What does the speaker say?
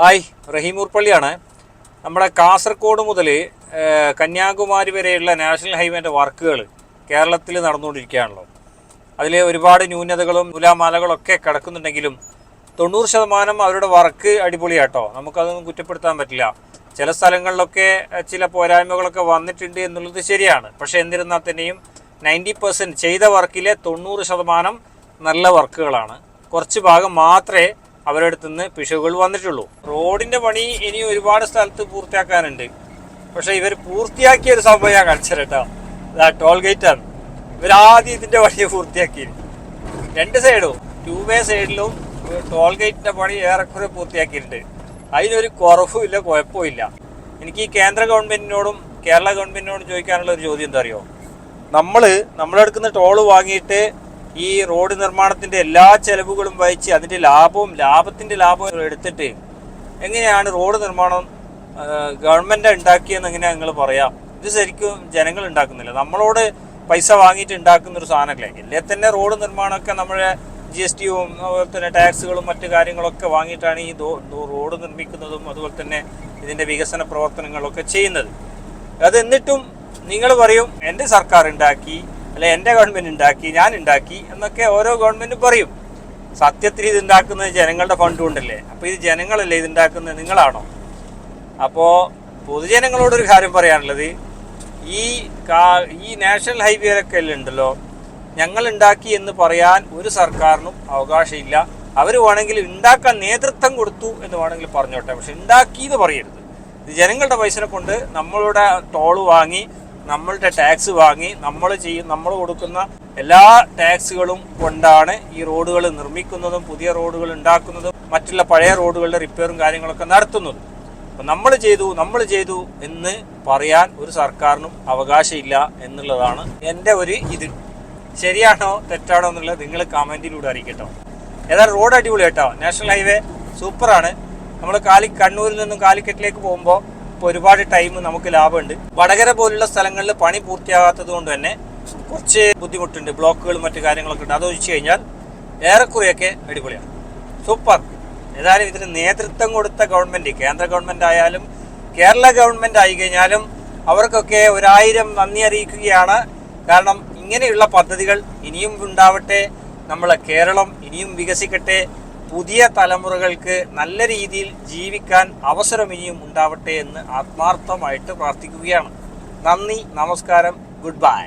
Hi റഹീമൂർ പള്ളിയാണ് നമ്മുടെ കാസർഗോഡ് മുതൽ കന്യാകുമാരി വരെയുള്ള നാഷണൽ ഹൈവേന്റെ വർക്കുകൾ കേരളത്തിൽ നടന്നുകൊണ്ടിരിക്കുകയാണല്ലോ. അതിൽ ഒരുപാട് ന്യൂനതകളും നൂലാമാലകളൊക്കെ കിടക്കുന്നുണ്ടെങ്കിലും തൊണ്ണൂറ് ശതമാനം അവരുടെ വർക്ക് അടിപൊളിയാട്ടോ. നമുക്കതൊന്നും കുറ്റപ്പെടുത്താൻ പറ്റില്ല. ചില സ്ഥലങ്ങളിലൊക്കെ ചില പോരായ്മകളൊക്കെ വന്നിട്ടുണ്ട് എന്നുള്ളത് ശരിയാണ്. പക്ഷേ എന്നിരുന്നാൽ തന്നെയും നയന്റി പെർസെന്റ് ചെയ്ത വർക്കിലെ തൊണ്ണൂറ് ശതമാനം നല്ല വർക്കുകളാണ്. കുറച്ച് ഭാഗം മാത്രമേ അവരുടെ അടുത്ത് നിന്ന് പിശകുകൾ വന്നിട്ടുള്ളൂ. റോഡിന്റെ പണി ഇനി ഒരുപാട് സ്ഥലത്ത് പൂർത്തിയാക്കാനുണ്ട്. പക്ഷെ ഇവർ പൂർത്തിയാക്കിയ ഒരു സംഭവം ഞാൻ കാണിച്ചു കേട്ടോ. ടോൾ ഗേറ്റ് ആണ്. ഇവരാദ്യം ഇതിന്റെ പണി പൂർത്തിയാക്കി രണ്ട് സൈഡും ടൂ വേ സൈഡിലും ടോൾ ഗേറ്റിന്റെ പണി ഏറെക്കുറെ പൂർത്തിയാക്കിയിട്ടുണ്ട്. അതിനൊരു കുറവും ഇല്ല കുഴപ്പമില്ല എനിക്ക് ഈ കേന്ദ്ര ഗവൺമെന്റിനോടും കേരള ഗവൺമെന്റിനോടും ചോദിക്കാനുള്ള ഒരു ചോദ്യം എന്താ അറിയോ? നമ്മൾ നമ്മളെടുക്കുന്ന ടോൾ വാങ്ങിയിട്ട് ഈ റോഡ് നിർമ്മാണത്തിന്റെ എല്ലാ ചെലവുകളും വഹിച്ച് അതിന്റെ ലാഭവും ലാഭത്തിന്റെ ലാഭവും എടുത്തിട്ട് എങ്ങനെയാണ് റോഡ് നിർമ്മാണം ഗവൺമെന്റ് ഉണ്ടാക്കിയെന്ന് എങ്ങനെയാ നിങ്ങൾ പറയാം? ഇത് ശരിക്കും ജനങ്ങൾ ഉണ്ടാക്കുന്നില്ല. നമ്മളോട് പൈസ വാങ്ങിയിട്ട് ഉണ്ടാക്കുന്ന ഒരു സാധനമല്ലേ? ഇല്ലേ തന്നെ റോഡ് നിർമ്മാണമൊക്കെ നമ്മുടെ ജി എസ് ടിയും അതുപോലെ തന്നെ ടാക്സുകളും മറ്റു കാര്യങ്ങളൊക്കെ വാങ്ങിയിട്ടാണ് ഈ റോഡ് നിർമ്മിക്കുന്നതും അതുപോലെ തന്നെ ഇതിന്റെ വികസന പ്രവർത്തനങ്ങളൊക്കെ ചെയ്യുന്നത്. അത് എന്നിട്ടും നിങ്ങൾ പറയും എന്റെ സർക്കാർ ഉണ്ടാക്കി അല്ലെ എന്റെ ഗവൺമെന്റ് ഉണ്ടാക്കി ഞാൻ ഉണ്ടാക്കി എന്നൊക്കെ ഓരോ ഗവൺമെന്റും പറയും. സത്യത്തിൽ ഇത് ഉണ്ടാക്കുന്നത് ജനങ്ങളുടെ ഫണ്ട് കൊണ്ടല്ലേ? അപ്പോൾ ഇത് ജനങ്ങളല്ലേ ഇത് ഉണ്ടാക്കുന്നത് നിങ്ങളാണോ? അപ്പോൾ പൊതുജനങ്ങളോടൊരു കാര്യം പറയാനുള്ളത്. ഈ കാ- ഈ നാഷണൽ ഹൈവേയിലൊക്കെ ഉണ്ടല്ലോ. ഞങ്ങൾ ഉണ്ടാക്കി എന്ന് പറയാൻ ഒരു സർക്കാരിനും അവകാശമില്ല. അവർ വേണമെങ്കിൽ ഉണ്ടാക്കാൻ നേതൃത്വം കൊടുത്തു എന്ന് വേണമെങ്കിൽ പറഞ്ഞോട്ടെ. പക്ഷെ ഉണ്ടാക്കി എന്ന് പറയരുത്. ജനങ്ങളുടെ പൈസനെ കൊണ്ട് നമ്മളുടെ ടോൾ വാങ്ങി നമ്മളുടെ ടാക്സ് വാങ്ങി നമ്മൾ ചെയ്യും നമ്മൾ കൊടുക്കുന്ന എല്ലാ ടാക്സുകളും കൊണ്ടാണ് ഈ റോഡുകൾ നിർമ്മിക്കുന്നതും പുതിയ റോഡുകൾ ഉണ്ടാക്കുന്നതും മറ്റുള്ള പഴയ റോഡുകളുടെ റിപ്പയറും കാര്യങ്ങളൊക്കെ നടത്തുന്നതും. അപ്പം നമ്മൾ ചെയ്തു നമ്മൾ ചെയ്തു എന്ന് പറയാൻ ഒരു സർക്കാരിനും അവകാശമില്ല എന്നുള്ളതാണ് എന്റെ ഒരു ഇത്. ശരിയാണോ തെറ്റാണോ എന്നുള്ളത് നിങ്ങൾ കമന്റിലൂടെ അറിയിക്കട്ടോ. ഏതായാലും റോഡ് അടിപൊളി കേട്ടോ നാഷണൽ ഹൈവേ സൂപ്പറാണ് നമ്മൾ കാലി കണ്ണൂരിൽ നിന്നും കാലിക്കറ്റിലേക്ക് പോകുമ്പോൾ ഇപ്പോൾ ഒരുപാട് ടൈം നമുക്ക് ലാഭമുണ്ട്. വടകര പോലുള്ള സ്ഥലങ്ങളിൽ പണി പൂർത്തിയാകാത്തത് കൊണ്ട് തന്നെ കുറച്ച് ബുദ്ധിമുട്ടുണ്ട്. ബ്ലോക്കുകളും മറ്റു കാര്യങ്ങളൊക്കെ ഉണ്ട്. അത് ഒഴിച്ചു കഴിഞ്ഞാൽ ഏറെക്കുറെയൊക്കെ അടിപൊളിയാണ്. സൂപ്പർ ഏതായാലും ഇതിന് നേതൃത്വം കൊടുത്ത ഗവൺമെന്റ് കേന്ദ്ര ഗവൺമെന്റ് ആയാലും കേരള ഗവൺമെന്റ് ആയി കഴിഞ്ഞാലും അവർക്കൊക്കെ ഒരായിരം നന്ദി അറിയിക്കുകയാണ്. കാരണം ഇങ്ങനെയുള്ള പദ്ധതികൾ ഇനിയും ഉണ്ടാവട്ടെ. നമ്മളെ കേരളം ഇനിയും വികസിക്കട്ടെ. പുതിയ തലമുറകൾക്ക് നല്ല രീതിയിൽ ജീവിക്കാൻ അവസരം ഇനിയും ഉണ്ടാവട്ടെ എന്ന് ആത്മാർത്ഥമായിട്ട് പ്രാർത്ഥിക്കുകയാണ്. നന്ദി നമസ്കാരം ഗുഡ് ബൈ.